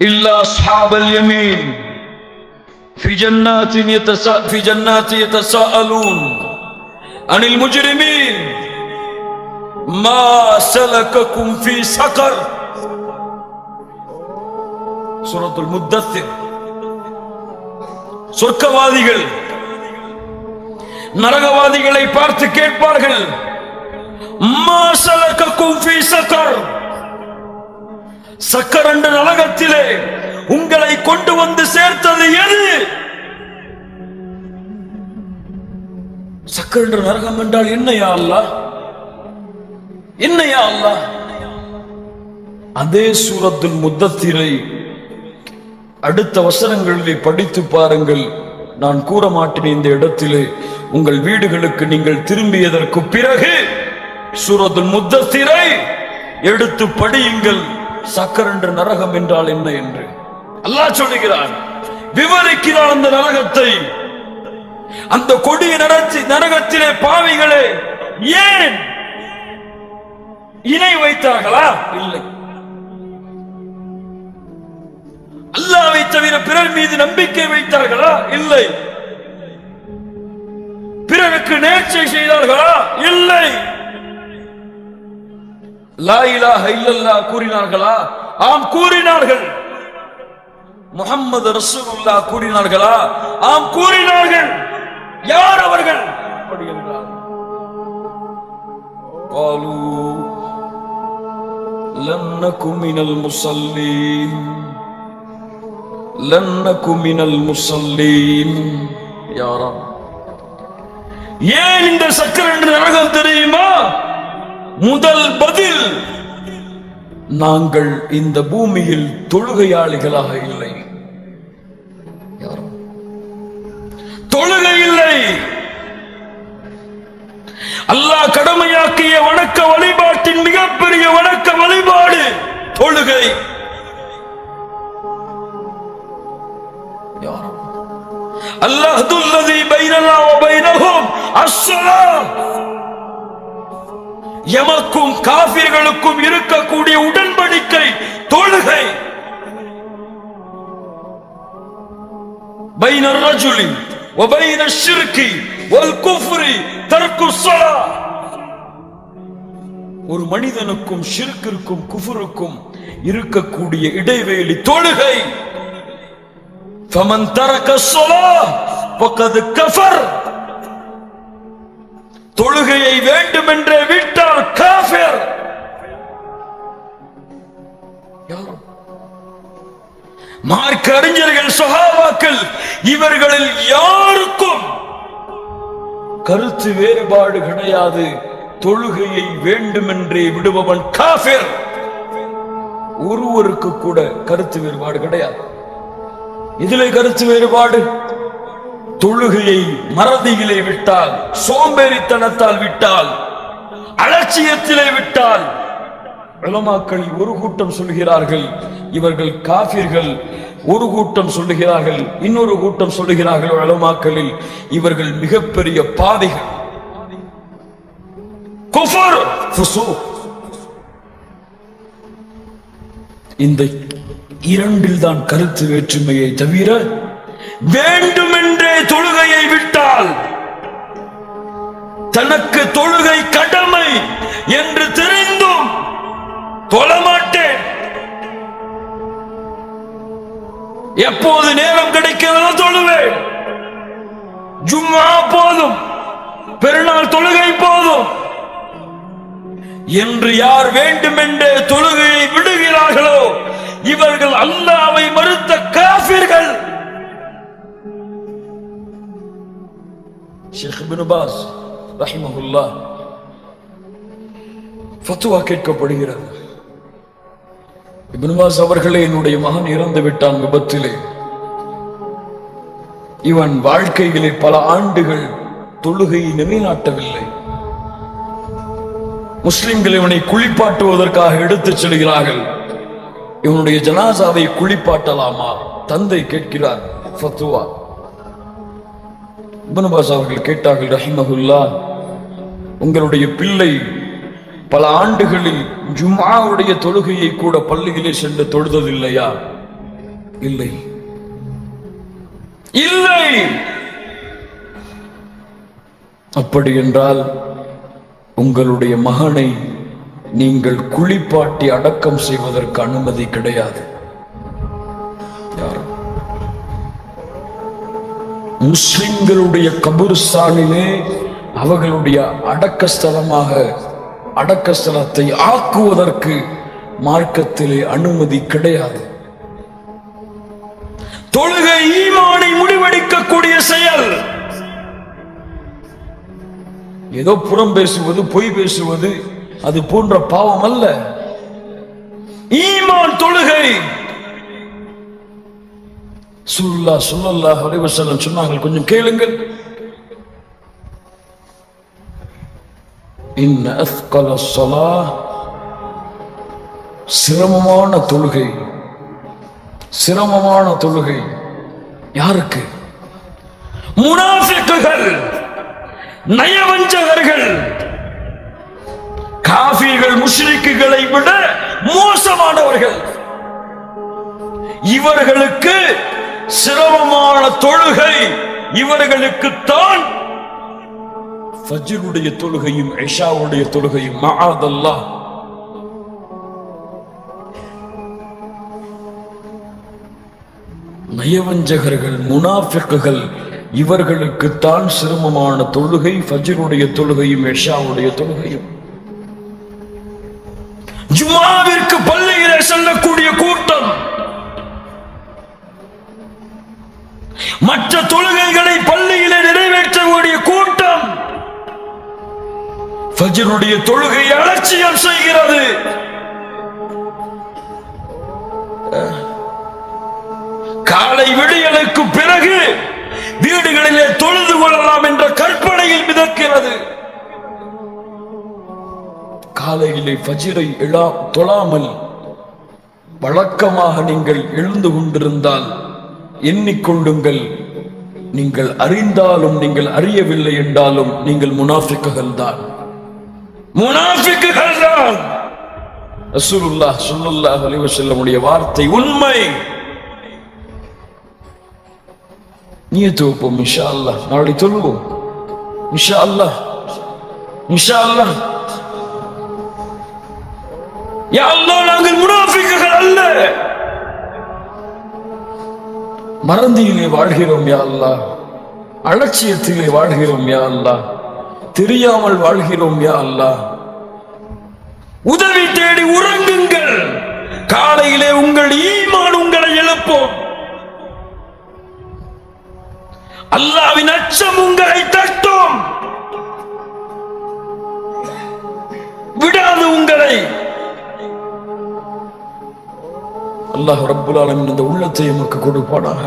إلا أصحاب اليمين في جنات يتسا في جنات يتساءلون عن المجرمين ما سلككم في سقر سورة المدثر சொர்க்கவாதிகள் நரகவாதிகளை பார்த்து கேட்பார்கள் மா சலக்கக்கும் ஃபீ சக்கர் சக்கரண்டு நலகத்திலே உங்களை கொண்டு வந்து சேர்த்தது எது? சக்கரண்டு நரகம் என்றால் என்னையா அல்லா என்னையா அல்லாஹ்? அதே சூரத்தில் முத்தத்திரை அடுத்த வசனங்களிலே படித்து பாருங்கள். நான் கூற மாட்டேன் இந்த இடத்திலே. உங்கள் வீடுகளுக்கு நீங்கள் திரும்பியதற்கு பிறகு சூரத்துல் முத்தத்திரை எடுத்து படியுங்கள். சக்கர் என்று நரகம் என்றால் என்ன என்று? அல்லாஹ் சொல்லுகிறான் விவரிக்கிறான் அந்த நரகத்தை. அந்த கொடிய நரச்சி நரகத்திலே பாவிகளே ஏன் இணை வைத்தார்களா? இல்லை. அல்லாவை தவிர பிறர் மீது நம்பிக்கை வைத்தார்களா? இல்லை. பிறருக்கு நேர்ச்சை செய்தார்களா? இல்லை. கூறினார்களா? ஆம் கூறினார்கள். முகமது ரசூல்லா கூறினார்களா? ஆம் கூறினார்கள். யார் அவர்கள்? குமினல் முசல்லீன் லன்ன குமினல் முசல்லீன். யாராம்? ஏன் இந்த சக்கர என்று நரகம் தெரியுமா? முதல் பதில். நாங்கள் இந்த பூமியில் தொழுகையாளிகளாக இல்லை. தொழுகை இல்லை. அல்லாஹ் கடமையாக்கிய வணக்க வழிபாட்டின் மிகப்பெரிய வணக்க வழிபாடு தொழுகை. அல்லாஹ் துல்லதி பைனனா வ அஸ்ஸலாம். எமக்கும் காபிர்களுக்கும் இருக்கக்கூடிய உடன்படிக்கை தொழுகை بين الرجل وبين الشرك والكفر ترك الصلاة ஒரு மனிதனுக்கும் ஷிர்கிற்கும் குஃபருக்கும் இருக்கக்கூடிய இடைவேளி தொழுகை فمن ترك الصلاة فقد كفر தொழுகையை வேண்டுமென்றே விட்டால் மார்க்க அறிஞர்கள் சகாபாக்கள் இவர்களில் யாருக்கும் கருத்து வேறுபாடு கிடையாது. தொழுகையை வேண்டுமென்றே விடுபவன் காஃபிர். ஒருவருக்கு கூட கருத்து வேறுபாடு கிடையாது. இதில் கருத்து வேறுபாடு தொழுகையை மறதியிலே விட்டால் சோம்பேறித்தனத்தால் விட்டால் அலட்சியத்திலே விட்டால் உலமாக்கள் ஒரு கூட்டம் சொல்லுகிறார்கள் இவர்கள் காபிர்கள் ஒரு கூட்டம் சொல்லுகிறார்கள் இன்னொரு கூட்டம் சொல்லுகிறார்கள் உலமாக்களில் இவர்கள் மிகப்பெரிய பாதைகள். இந்த இரண்டில் தான் கருத்து வேற்றுமையை தவிர வேண்டுமென்றே தொழுகையை விட்டால் தனக்கு தொழுகை கடமை என்று தெரிந்தும் தொழமாட்டேன். எப்போது நேரம் கிடைக்கிறதோ தொழுவேன். ஜும்மா போதும். பெருநாள் தொழுகை போதும். என்று யார் வேண்டுமென்றே தொழுகையை விடுகிறார்களோ இவர்கள் அல்லாவை மறுத்த காபிர்கள் ஷேக் பாஸ் ரஹிமஹுல்லா ஃபத்வா கேட்கப்படுகிறது. இப்னு அவர்களே என்னுடைய மகன் இறந்து விட்டான் விபத்திலே. இவன் வாழ்க்கையிலே பல ஆண்டுகள் தொழுகையை நிலைநாட்டவில்லை. முஸ்லிம்கள் இவனை குளிப்பாட்டுவதற்காக எடுத்துச் செல்கிறார்கள். இவனுடைய ஜனாசாவை குளிப்பாட்டலாமா? தந்தை கேட்கிறார் ஃபத்துவா. இப்னு அவர்கள் கேட்டார்கள் ரஹிமகுல்லா உங்களுடைய பிள்ளை பல ஆண்டுகளில் ஜும்மாவுடைய தொழுகையை கூட பள்ளியிலே சென்று தொழுததில்லையா? இல்லை. இல்லை! அப்படி என்றால் உங்களுடைய மகனை நீங்கள் குளிப்பாட்டி அடக்கம் செய்வதற்கு அனுமதி கிடையாது. யாரும் முஸ்லிம்களுடைய கபுருஸ்தானிலே அவர்களுடைய அடக்க ஸ்தலமாக அடக்க ஸ்தலத்தை ஆக்குவதற்கு மார்க்கத்திலே அனுமதி கிடையாது. தொழுகை ஈமானை முடிவெடுக்கக்கூடிய செயல். ஏதோ புறம் பேசுவது பொய் பேசுவது அது போன்ற பாவம் அல்ல. ஈமான் தொழுகை. சுல்லா சுல்லல்லாஹ் அலைஹி சொன்னாங்க கொஞ்சம் கேளுங்கள். இன்ன அஸ்கல சொலா சிரமமான தொழுகை. சிரமமான தொழுகை. யாருக்கு? முனாஃபிக்குகள். நயவஞ்சகர்கள். காஃபிர்கள் முஷ்ரிக்குகளை விட மோசமானவர்கள். இவர்களுக்கு சிரமமான தொழுகை இவர்களுக்கு தான் ஃபஜ்ருடைய தொழுகையும் ஐஷாவுடைய தொழுகையும் மகாதல்லா நயவஞ்சகர்கள் முனாஃபிக்குகள் இவர்களுக்குத்தான் சிரமமான தொழுகை ஃபஜ்ருடைய தொழுகையும் எஷாவுடைய தொழுகையும். ஃபஜ்ருடைய தொழுகை அலட்சியம் செய்கிறது. காலை விடியலுக்கு பிறகு வீடுகளிலே தொழுது கொள்ளலாம் என்ற கற்பனையில் மிதக்கிறது. காலையிலே பஜிரை எழா தொழாமல் வழக்கமாக நீங்கள் எழுந்து கொண்டிருந்தால் எண்ணிக்கொள்ளுங்கள். நீங்கள் அறிந்தாலும் நீங்கள் அறியவில்லை என்றாலும் நீங்கள் முனாஃபிக்குகள் தான். முனாஃபிக்குகள் தான். ரசூலுல்லாஹ் ஸல்லல்லாஹு அலைஹி வஸல்லமுடைய வார்த்தை உண்மை. நீ தூப்பு இன்ஷா அல்லாஹ் நாளை தொழுவோம் இன்ஷா அல்லாஹ் இன்ஷா அல்லாஹ் யா அல்லாஹ் நாங்கள் முனாஃபிக்குகள் அல்ல. மறந்தியிலே வாழ்கிறோம் யா அல்லாஹ். அலட்சியத்திலே வாழ்கிறோம் யா அல்லாஹ். தெரியாமல் வாழ்கிறோம் யா அல்லாஹ். உதவி தேடி உறங்குங்கள். காலையிலே உங்கள் ஈமான் உங்களை எழுப்போம் அல்லாவின் அச்சம் உங்களை தட்டும். விடாது உங்களை. அல்லாஹ் ரப்புல் ஆலமின் இந்த உள்ளத்தை எமக்கு கொடுப்பானாக.